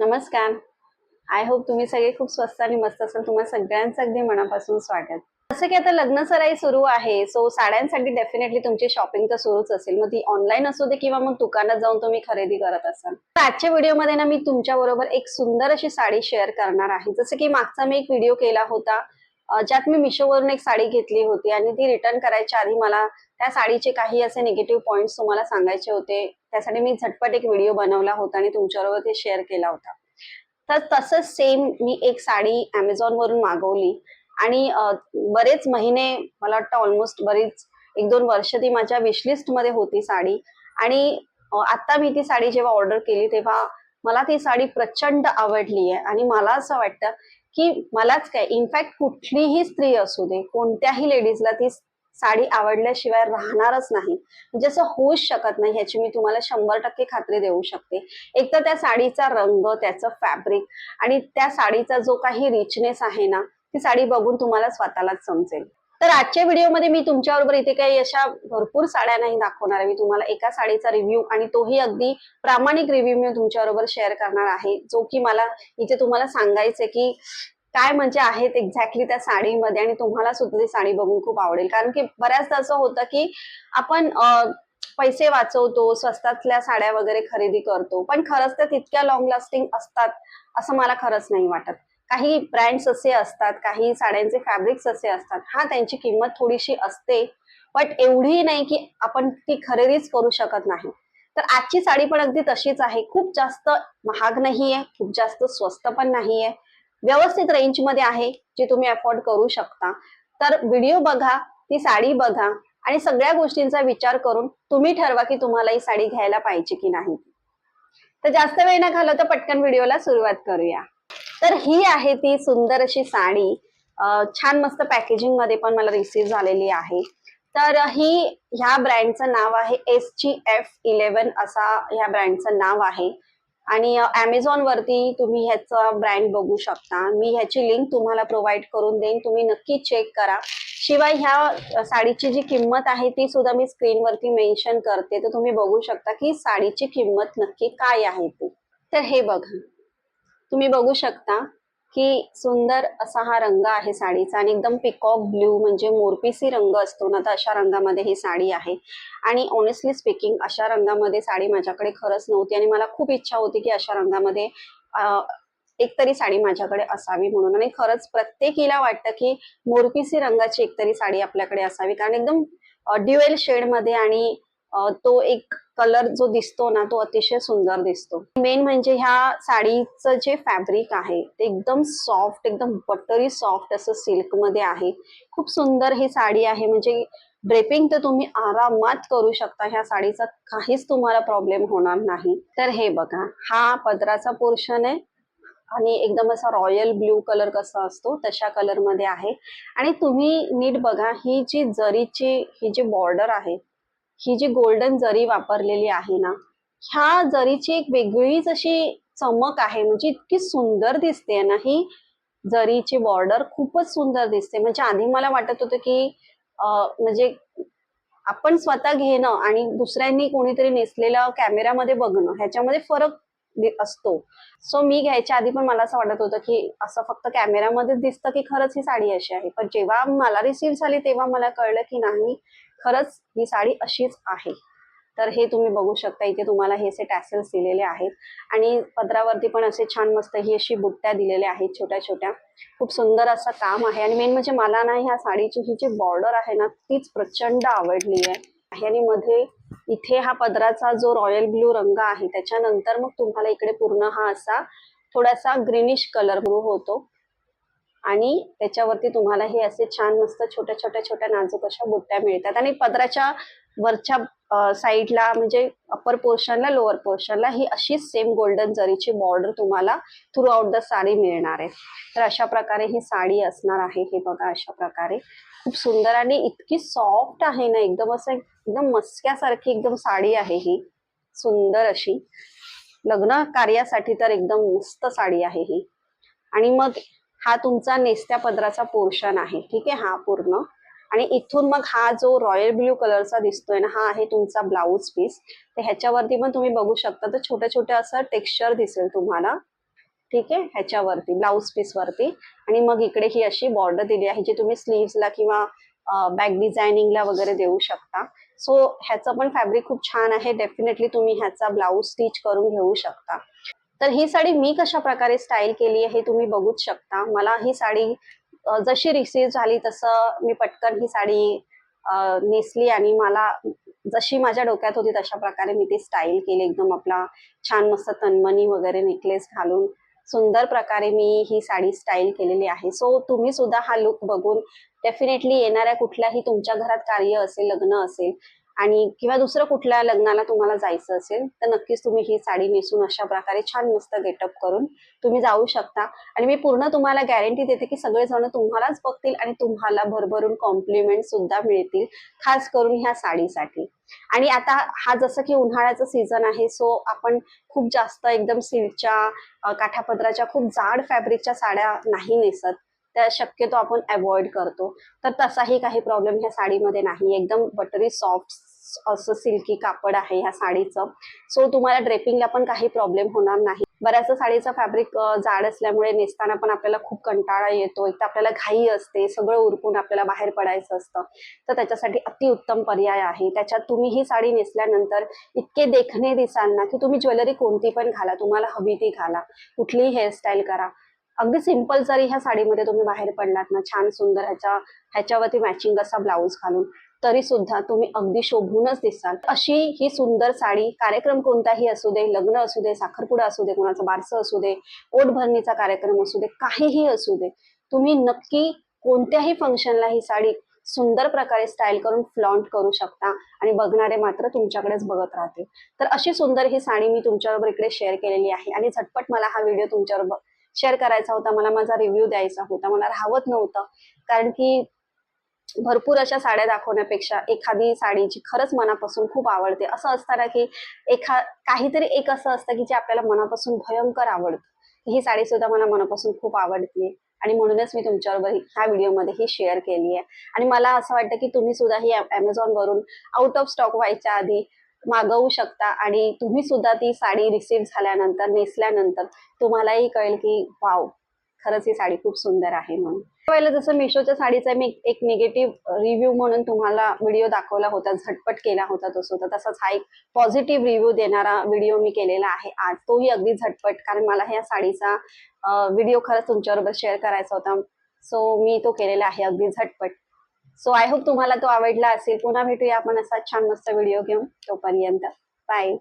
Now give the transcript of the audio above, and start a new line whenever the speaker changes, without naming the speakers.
नमस्कार. I hope तुम्ही सगळे खूप स्वस्त आणि मस्त असाल. तुम्हाला सगळ्यांचं अगदी मनापासून स्वागत. जसं की आता लग्न सराई सुरू आहे सो साड्यांसाठी डेफिनेटली तुमची शॉपिंग तर सुरूच असेल. मग ती ऑनलाईन असू दे किंवा मग दुकानात जाऊन तुम्ही खरेदी करत असाल. तर आजच्या व्हिडिओमध्ये ना मी तुमच्या बरोबर एक सुंदर अशी साडी शेअर करणार आहे. जसं की मागचा मी एक व्हिडिओ केला होता ज्यात मी मिशोवरून एक साडी घेतली होती आणि ती रिटर्न करायच्या आधी मला त्या साडीचे काही असे निगेटिव्ह पॉईंट्स तुम्हाला सांगायचे होते. त्यासाठी मी झटपट एक व्हिडिओ बनवला होता आणि तुमच्याबरोबर ते शेअर केला होता. तर तसंच सेम मी एक साडी अमेझॉन वरून मागवली आणि बरेच महिने मला वाटतं ऑलमोस्ट बरीच एक दोन वर्ष ती माझ्या विशलिस्टमध्ये होती साडी आणि आता मी ती साडी जेव्हा ऑर्डर केली तेव्हा मला ती साडी प्रचंड आवडली आहे आणि मला असं वाटतं की मलाच काय इनफॅक्ट कुठलीही स्त्री असू दे कोणत्याही लेडीजला ती साडी आवडल्याशिवाय राहणारच नाही. म्हणजे असं होऊच शकत नाही ह्याची मी तुम्हाला शंभर टक्के खात्री देऊ शकते. एक तर त्या साडीचा रंग त्याचं फॅब्रिक आणि त्या साडीचा जो काही रिचनेस आहे ना ती साडी बघून तुम्हाला स्वतःलाच समजेल. तर आजच्या व्हिडिओमध्ये मी तुमच्याबरोबर इथे काही अशा भरपूर साड्या नाही दाखवणार आहे. मी तुम्हाला एका साडीचा रिव्ह्यू आणि तोही अगदी प्रामाणिक रिव्ह्यू मी तुमच्याबरोबर शेअर करणार आहे जो की मला इथे तुम्हाला सांगायचंय की काय म्हणजे आहेत एक्झॅक्टली त्या साडीमध्ये? आणि तुम्हाला सुद्धा ती साडी बघून खूप आवडेल. कारण की बऱ्याचदा असं होतं की आपण पैसे वाचवतो स्वस्तातल्या साड्या वगैरे खरेदी करतो. पण खरंच त्या तितक्या लॉंग लास्टिंग असतात असं मला खरंच नाही वाटत. काही ब्रँड्स असे असतात काही साड्यांचे फॅब्रिक्स असे असतात. हा त्यांची किंमत थोडीशी असते. बट एवढी नाही की आपण ती खरेदीच करू शकत नाही. तर आजची साडी पण अगदी तशीच आहे. खूप जास्त महाग नाहीये खूप जास्त स्वस्त पण नाहीये. व्यवस्थित रेंजमध्ये आहे जी तुम्ही अफोर्ड करू शकता. तर व्हिडिओ बघा ती साडी बघा आणि सगळ्या गोष्टींचा विचार करून तुम्ही ठरवा की तुम्हाला ही साडी घ्यायला पाहिजे की नाही. तर जास्त वेळ न घालवता पटकन व्हिडिओला सुरुवात करूया. तर ही आहे ती सुंदर अशी साडी. छान मस्त पॅकेजिंगमध्ये पण मला रिसीव्ह झालेली आहे. तर ही ह्या ब्रँडचं नाव आहे एस जी एफ इलेव्हन असा ह्या ब्रँडचं नाव आहे. आणि अमेझॉन वरती तुम्ही ह्याचा ब्रँड बघू शकता. मी ह्याची लिंक तुम्हाला प्रोव्हाइड करून देईन. तुम्ही नक्की चेक करा. शिवाय ह्या साडीची जी किंमत आहे ती सुद्धा मी स्क्रीनवरती मेन्शन करते. तर तुम्ही बघू शकता की साडीची किंमत नक्की काय आहे ती. तर हे बघा. तुम्ही बघू शकता. की सुंदर असा हा रंग आहे साडीचा आणि एकदम पिकॉक ब्ल्यू म्हणजे मोरपिसी रंग असतो ना तर अशा रंगामध्ये ही साडी आहे. आणि ऑनेस्टली स्पीकिंग अशा रंगामध्ये साडी माझ्याकडे खरंच नव्हती आणि मला खूप इच्छा होती की अशा रंगामध्ये एकतरी एक तरी साडी माझ्याकडे असावी म्हणून. आणि खरंच प्रत्येकीला वाटतं की मोरपिसी रंगाची एक तरी साडी आपल्याकडे असावी कारण एकदम ड्युएल शेडमध्ये आणि तो एक कलर जो दिसतो ना तो अतिशय सुंदर दिसतो. मेन म्हणजे ह्या साडीचं जे फॅब्रिक आहे ते एकदम सॉफ्ट एकदम बटरी सॉफ्ट असं सिल्कमध्ये आहे. खूप सुंदर ही साडी आहे. म्हणजे ड्रेपिंग तर तुम्ही आरामात करू शकता. ह्या साडीचा काहीच तुम्हाला प्रॉब्लेम होणार नाही. तर हे बघा हा पदराचा पोर्शन आहे आणि एकदम असा रॉयल ब्ल्यू कलर कसा असतो तशा कलरमध्ये आहे. आणि तुम्ही नीट बघा ही जी जरीची ही जी बॉर्डर आहे ही जी गोल्डन जरी वापरलेली आहे ना ह्या जरीची एक वेगळीच अशी चमक आहे. म्हणजे इतकी सुंदर दिसते ना ही. जरीची बॉर्डर खूपच सुंदर दिसते. म्हणजे आधी मला वाटत होतं की म्हणजे आपण स्वतः घेणं आणि दुसऱ्यांनी कोणीतरी नेसलेलं कॅमेऱ्यामध्ये बघणं ह्याच्यामध्ये फरक असतो. सो मी घ्यायच्या आधी पण मला असं वाटत होतं की असं फक्त कॅमेऱ्यामध्येच दिसतं की खरंच ही साडी अशी आहे. पण जेव्हा मला रिसीव्ह झाली तेव्हा मला कळलं की नाही खरंच ही साडी अशीच आहे. तर हे तुम्ही बघू शकता इथे तुम्हाला हे असे टॅसेल्स दिलेले आहेत. आणि पदरावरती पण असे छान मस्त ही अशी बुट्ट्या दिलेल्या आहेत छोट्या छोट्या खूप सुंदर असं काम आहे. आणि मेन म्हणजे मला ना ह्या साडीची ही जी बॉर्डर आहे ना तीच प्रचंड आवडली आहे. आणि मध्ये इथे हा पदराचा जो रॉयल ब्ल्यू रंग आहे त्याच्यानंतर मग तुम्हाला इकडे पूर्ण हा असा थोडासा ग्रीनिश कलर होतो. आणि त्याच्यावरती तुम्हाला हे असे छान मस्त छोट्या छोट्या छोट्या नाजूक अशा बुट्ट्या मिळतात. आणि पदराच्या वरच्या साईडला म्हणजे अप्पर पोर्शनला लोअर पोर्शनला ही अशीच सेम गोल्डन जरीची बॉर्डर तुम्हाला थ्रू आउट द साडी मिळणार आहे. तर अशा प्रकारे ही साडी असणार आहे हे बघा अशा प्रकारे. खूप सुंदर आणि इतकी सॉफ्ट आहे ना एकदम असं एकदम मस्क्यासारखी एकदम साडी आहे ही. सुंदर अशी. लग्न कार्यासाठी तर एकदम मस्त साडी आहे ही. आणि मग हा तुमचा नेस्त्या पदराचा पोर्शन आहे. ठीक आहे? हा पूर्ण. आणि इथून मग हा जो रॉयल ब्ल्यू कलरचा दिसतोय ना हा आहे तुमचा ब्लाऊज पीस. तर ह्याच्यावरती पण तुम्ही बघू शकता तर छोट्या छोट्या असं टेक्स्चर दिसेल तुम्हाला. ठीक आहे? ह्याच्यावरती ब्लाऊज पीस वरती आणि मग इकडे ही अशी बॉर्डर दिली आहे जी तुम्ही स्लीव्सला किंवा बॅक डिझायनिंगला वगैरे देऊ शकता. सो ह्याचं पण फॅब्रिक खूप छान आहे. डेफिनेटली तुम्ही ह्याचा ब्लाऊज स्टिच करून घेऊ शकता. तर ही साडी मी कशा प्रकारे स्टाईल केली आहे हे तुम्ही बघूच शकता. मला ही साडी जशी रिसीव्ह झाली तसं मी पटकन ही साडी नेसली आणि मला जशी माझ्या डोक्यात होती तशा प्रकारे मी ती स्टाईल केली. एकदम आपला छान मस्त तनमनी वगैरे नेकलेस घालून सुंदर प्रकारे मी ही साडी स्टाईल केलेली आहे. सो तुम्ही सुद्धा हा लुक बघून डेफिनेटली येणाऱ्या कुठल्याही तुमच्या घरात कार्य असेल लग्न असेल आणि किंवा दुसरं कुठल्या लग्नाला तुम्हाला जायचं असेल तर नक्कीच तुम्ही ही साडी नेसून अशा प्रकारे छान मस्त गेटअप करून तुम्ही जाऊ शकता. आणि मी पूर्ण तुम्हाला गॅरंटी देते की सगळेजण तुम्हालाच बघतील आणि तुम्हाला भरभरून कॉम्प्लिमेंट सुद्धा मिळतील खास करून ह्या साडीसाठी. आणि आता हा जसं की उन्हाळ्याचा सीझन आहे सो आपण खूप जास्त एकदम सिल्कच्या काठापदराच्या खूप जाड फॅब्रिकच्या साड्या नाही नेसत. त्या शक्यतो आपण अवॉइड करतो. तर तसाही काही प्रॉब्लेम ह्या साडीमध्ये नाही. एकदम बटरी सॉफ्ट असं सिल्की कापड आहे ह्या साडीचं. सो तुम्हाला ड्रेपिंगला पण काही प्रॉब्लेम होणार नाही. बऱ्याचशा साडीचं फॅब्रिक जाड असल्यामुळे नेसताना पण आपल्याला खूप कंटाळा येतो. एक तर आपल्याला घाई असते सगळं उरकून आपल्याला बाहेर पडायचं असतं. तर त्याच्यासाठी अतिउत्तम पर्याय आहे. त्याच्यात तुम्ही ही साडी नेसल्यानंतर इतके देखणे दिसाल ना की तुम्ही ज्वेलरी कोणती पण घाला तुम्हाला हवी ती घाला. कुठलीही हेअरस्टाईल करा. अगदी सिंपल जरी ह्या साडीमध्ये तुम्ही बाहेर पडलात ना छान सुंदर ह्याच्या ह्याच्यावरती मॅचिंग असा ब्लाऊज घालून तरी सुद्धा तुम्ही अगदी शोभूनच दिसाल. अशी ही सुंदर साडी कार्यक्रम कोणताही असू दे लग्न असू दे साखरपुडा असू दे कोणाचं बारसं असू दे ओटभरणीचा कार्यक्रम असू दे काहीही असू दे तुम्ही नक्की कोणत्याही फंक्शनला ही साडी सुंदर प्रकारे स्टाईल करून फ्लॉन्ट करू शकता आणि बघणारे मात्र तुमच्याकडेच बघत राहतील. तर अशी सुंदर ही साडी मी तुमच्याबरोबर इकडे शेअर केलेली आहे आणि झटपट मला हा व्हिडिओ तुमच्याबरोबर शेअर करायचा होता मला माझा रिव्ह्यू द्यायचा होता मला राहवत नव्हतं. कारण की भरपूर अशा साड्या दाखवण्यापेक्षा एखादी साडी जी खरंच मनापासून खूप आवडते असं असताना की एखा काहीतरी एक असं असतं की जे आपल्याला मनापासून भयंकर आवडतं. ही साडी सुद्धा मला मनापासून खूप आवडते आणि म्हणूनच मी तुमच्याबरोबर ह्या व्हिडिओमध्ये ही शेअर केली आहे आणि मला असं वाटतं की तुम्ही सुद्धा ही Amazon वरून आउट ऑफ स्टॉक व्हायच्या आधी मागवू शकता आणि तुम्ही सुद्धा ती साडी रिसीव्ह झाल्यानंतर नेसल्यानंतर तुम्हालाही कळेल की वाव खरंच ही साडी खूप सुंदर आहे म्हणून. पहिलं जसं मिशोच्या साडीचा मी एक निगेटिव्ह रिव्ह्यू म्हणून तुम्हाला व्हिडिओ दाखवला होता झटपट केला होता तो सुद्धा तसाच हा एक पॉझिटिव्ह रिव्ह्यू देणारा व्हिडिओ मी केलेला आहे आज. तोही अगदी झटपट कारण मला ह्या साडीचा व्हिडिओ खरंच तुमच्याबरोबर शेअर करायचा होता. सो मी तो केलेला आहे अगदी झटपट. सो आय होप तुम्हाला तो आवडला असेल. पुन्हा भेटूया आपण असा छान मस्त व्हिडिओ घेऊन. तोपर्यंत. बाय